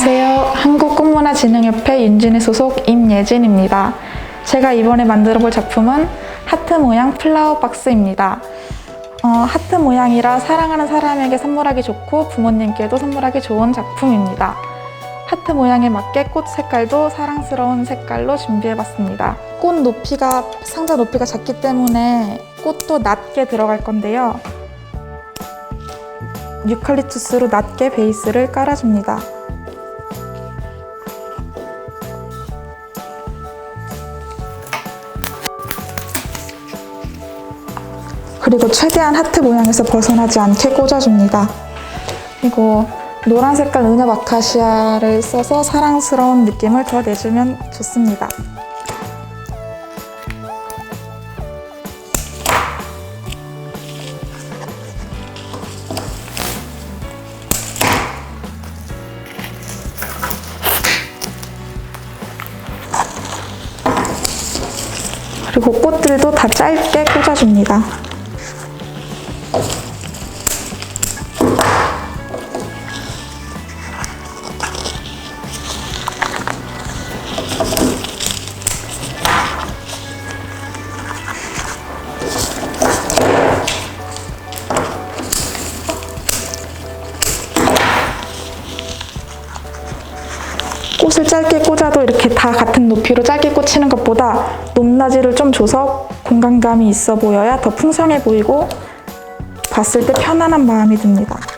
안녕하세요. 한국꽃문화진흥협회 윤진의 소속 임예진입니다. 제가 이번에 만들어 볼 작품은 하트 모양 플라워 박스입니다. 어, 하트 모양이라 사랑하는 사람에게 선물하기 좋고 부모님께도 선물하기 좋은 작품입니다. 하트 모양에 맞게 꽃 색깔도 사랑스러운 색깔로 준비해봤습니다. 꽃 높이가 상자 높이가 작기 때문에 꽃도 낮게 들어갈 건데요. 유칼립투스로 낮게 베이스를 깔아줍니다. 그리고 최대한 하트 모양에서 벗어나지 않게 꽂아줍니다. 그리고 노란 색깔 은엽 아카시아를 써서 사랑스러운 느낌을 더 내주면 좋습니다. 그리고 꽃들도 다 짧게 꽂아줍니다. 꽃을 짧게 꽂아도 이렇게 다 같은 높이로 짧게 꽂히는 것보다 높낮이를 좀 줘서 공간감이 있어 보여야 더 풍성해 보이고 봤을 때 편안한 마음이 듭니다.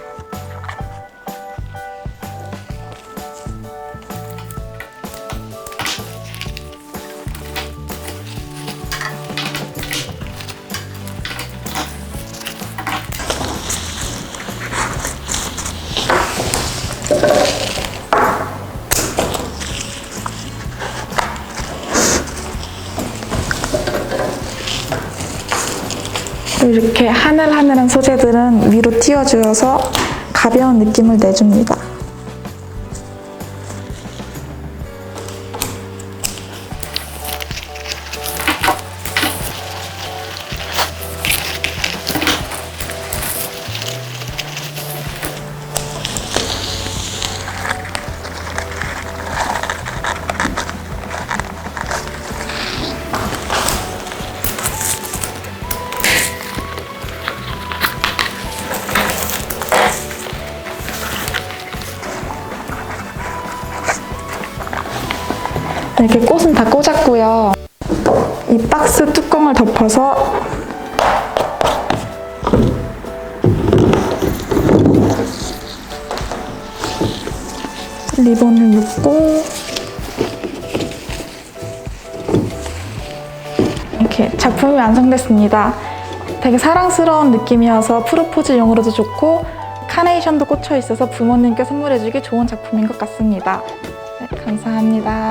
이렇게 하늘하늘한 소재들은 위로 띄워주어서 가벼운 느낌을 내줍니다. 이렇게 꽃은 다 꽂았고요. 이 박스 뚜껑을 덮어서 리본을 묶고 이렇게 작품이 완성됐습니다. 되게 사랑스러운 느낌이어서 프로포즈용으로도 좋고 카네이션도 꽂혀 있어서 부모님께 선물해주기 좋은 작품인 것 같습니다. 네, 감사합니다.